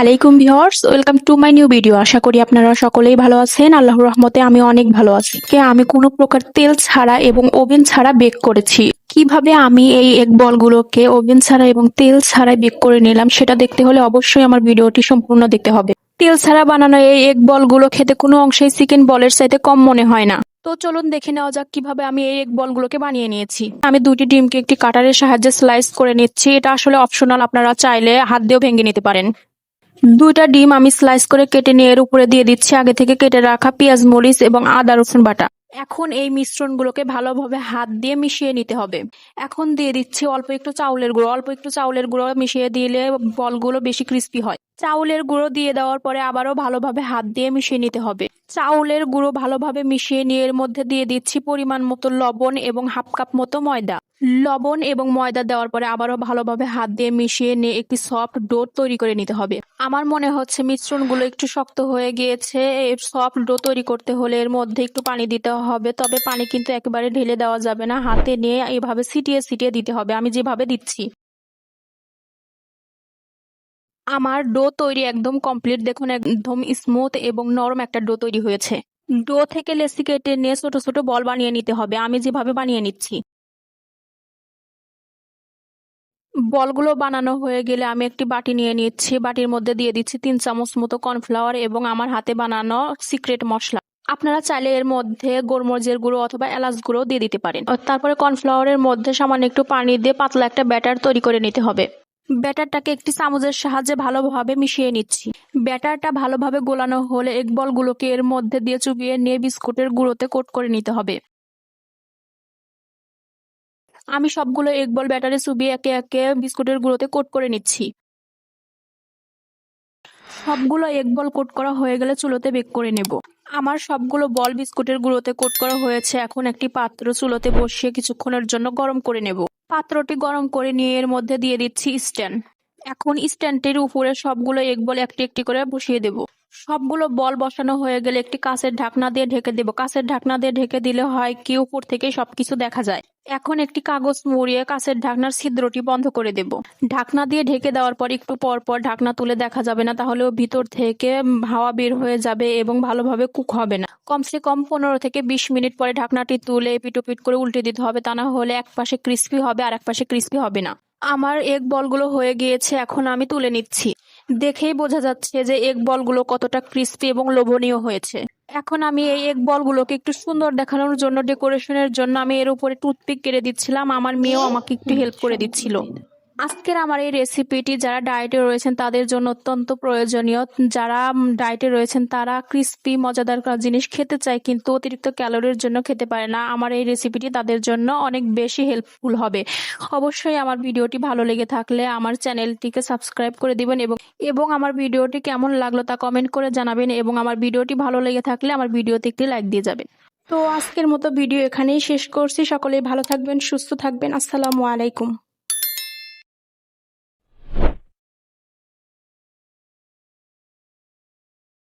আলাইকুম viewers, welcome to my new video. আশা করি আপনারা সকলেই ভালো আছেন। আল্লাহর রহমতে আমি অনেক ভালো আছি। আমি কোনো প্রকার তেল ছাড়া এবং ওভেন ছাড়া বেক করেছি। কীভাবে আমি এই এক বলগুলোকে ওভেন ছাড়া এবং তেল ছাড়াই বেক করে নিলাম, সেটা দেখতে হলে অবশ্যই আমার ভিডিওটি সম্পূর্ণ দেখতে হবে। তেল ছাড়া বানানো এই এক বলগুলো খেতে কোনো অংশেই চিকেন বলের চাইতে কম মনে হয় না। তো চলুন দেখে নেওয়া যাক কীভাবে আমি এই এক বলগুলোকে বানিয়ে নিয়েছি। আমি দুটি ডিমকে একটি কাটারের সাহায্যে স্লাইস করে নিচ্ছি। এটা আসলে অপশনাল আপনারা চাইলে হাত দিয়েও ভেঙে নিতে পারেন। দুইটা ডিম আমি স্লাইস করে কেটে নিয়ে এর উপরে দিয়ে দিচ্ছি। আগে থেকে কেটে রাখা পেঁয়াজ, মরিচ এবং আদা, রসুন বাটা। এখন এই মিশ্রণগুলোকে ভালোভাবে হাত দিয়ে মিশিয়ে নিতে হবে। এখন দিয়ে দিচ্ছি অল্প একটু চাউলের গুঁড়ো। অল্প একটু চাউলের গুঁড়ো মিশিয়ে দিলে বলগুলো বেশি ক্রিস্পি হয়। চাউলের গুঁড়ো দিয়ে দেওয়ার পরে আবারও ভালোভাবে হাত দিয়ে মিশিয়ে নিতে হবে। চাউলের গুঁড়ো ভালোভাবে মিশিয়ে নিয়ে এর মধ্যে দিয়ে দিচ্ছি পরিমাণ মতো লবণ এবং হাফ কাপ মতো ময়দা। লবণ এবং ময়দা দেওয়ার পরে আবারও ভালোভাবে হাত দিয়ে মিশিয়ে নিয়ে একটি সফট ডো তৈরি করে নিতে হবে। আমার মনে হচ্ছে মিশ্রণগুলো একটু শক্ত হয়ে গিয়েছে। সফট ডো তৈরি করতে হলে এর মধ্যে একটু পানি দিতে হবে, তবে পানি কিন্তু একেবারে ঢেলে দেওয়া যাবে না। হাতে নিয়ে এভাবে সিটিয়ে সিটিয়ে দিতে হবে। আমি যেভাবে দিচ্ছি। আমার ডো তৈরি একদম কমপ্লিট দেখুন, একদম স্মুথ এবং নরম একটা ডো তৈরি হয়েছে। ডো থেকে লেসি কেটে নিয়ে ছোট ছোট বল বানিয়ে নিতে হবে, আমি যেভাবে বানিয়ে নিচ্ছি। বলগুলো বানানো হয়ে গেলে আমি একটি বাটি নিয়ে নিচ্ছি, বাটির মধ্যে দিয়ে দিচ্ছি তিন চামচ মতো কর্নফ্লাওয়ার এবং আমার হাতে বানানো সিক্রেট মশলা। আপনারা চাইলে এর মধ্যে গোলমরিচের গুঁড়ো অথবা এলাচ গুঁড়ো দিয়ে দিতে পারেন। তারপরে কর্নফ্লাওয়ারের মধ্যে সামান্য একটু পানি দিয়ে পাতলা একটা ব্যাটার তৈরি করে নিতে হবে। ব্যাটারটাকে একটি চামচের সাহায্যে ভালোভাবে মিশিয়ে নিচ্ছি। ব্যাটারটা ভালোভাবে গোলানো হলে এক বলগুলোকে এর মধ্যে দিয়ে চুবিয়ে নিয়ে বিস্কুটের গুঁড়োতে কোট করে নিতে হবে। আমি সবগুলো এক বল ব্যাটারে চুবিয়ে একে একে বিস্কুটের গুঁড়োতে কোট করে নিচ্ছি। সবগুলো এক বল কোট করা হয়ে গেলে চুলোতে বেক করে নেব। আমার সবগুলো বল বিস্কুটের গুঁড়োতে কোট করা হয়েছে। এখন একটি পাত্র চুলোতে বসিয়ে কিছুক্ষণের জন্য গরম করে নেব। পাত্রটি গরম করে নিয়ে এর মধ্যে দিয়ে দিচ্ছি স্ট্যান্ড। এখন স্ট্যান্ডটির উপরে সবগুলো এক বল একটি একটি করে বসিয়ে দেব। সবগুলো বল বসানো হয়ে গেলে একটি কাঁচের ঢাকনা দিয়ে ঢেকে দেব। কাঁচের ঢাকনা দিয়ে ঢেকে দিলে হয় কি? উপর থেকে সবকিছু দেখা যায়। এখন একটি কাগজ মুড়িয়ে কাছের ঢাকনার ছিদ্রটি বন্ধ করে দেব। ঢাকনা দিয়ে ঢেকে দেওয়ার পর একটু পর পর ঢাকনা তুলে দেখা যাবে না, তাহলেও ভিতর থেকে হাওয়া বের হয়ে যাবে এবং ভালোভাবে কুক হবে না। কমসে কম পনেরো থেকে বিশ মিনিট পরে ঢাকনাটি তুলে পিটোপিট করে উল্টে দিতে হবে, তা না হলে এক পাশে ক্রিস্পি হবে আর এক পাশে ক্রিস্পি হবে না। আমার এক বলগুলো হয়ে গিয়েছে, এখন আমি তুলে নিচ্ছি। দেখেই বোঝা যাচ্ছে যে এক বলগুলো কতটা ক্রিস্পি এবং লোভনীয় হয়েছে। এখন আমি এই এক বলগুলোকে একটু সুন্দর দেখানোর জন্য ডেকোরেশনের জন্য আমি এর উপরে টুথপিক কেটে দিচ্ছিলাম। আমার মেয়েও আমাকে একটু হেল্প করে দিচ্ছিল। আজকের আমার এই রেসিপিটি যারা ডায়েটে রয়েছেন, তাদের জন্য অত্যন্ত প্রয়োজনীয়। যারা ডায়েটে রয়েছেন, তারা ক্রিস্পি মজাদার জিনিস খেতে চায়, কিন্তু অতিরিক্ত ক্যালোরির জন্য খেতে পারে না। আমার এই রেসিপিটি তাদের জন্য অনেক বেশি হেল্পফুল হবে। অবশ্যই আমার ভিডিওটি ভালো লেগে থাকলে আমার চ্যানেলটিকে সাবস্ক্রাইব করে দিবেন এবং এবং আমার ভিডিওটি কেমন লাগল তা কমেন্ট করে জানাবেন এবং আমার ভিডিওটি ভালো লেগে থাকলে আমার ভিডিওতে একটি লাইক দিয়ে যাবেন। তো আজকের মতো ভিডিও এখানেই শেষ করছি। সকলেই ভালো থাকবেন, সুস্থ থাকবেন। আসসালামু আলাইকুম।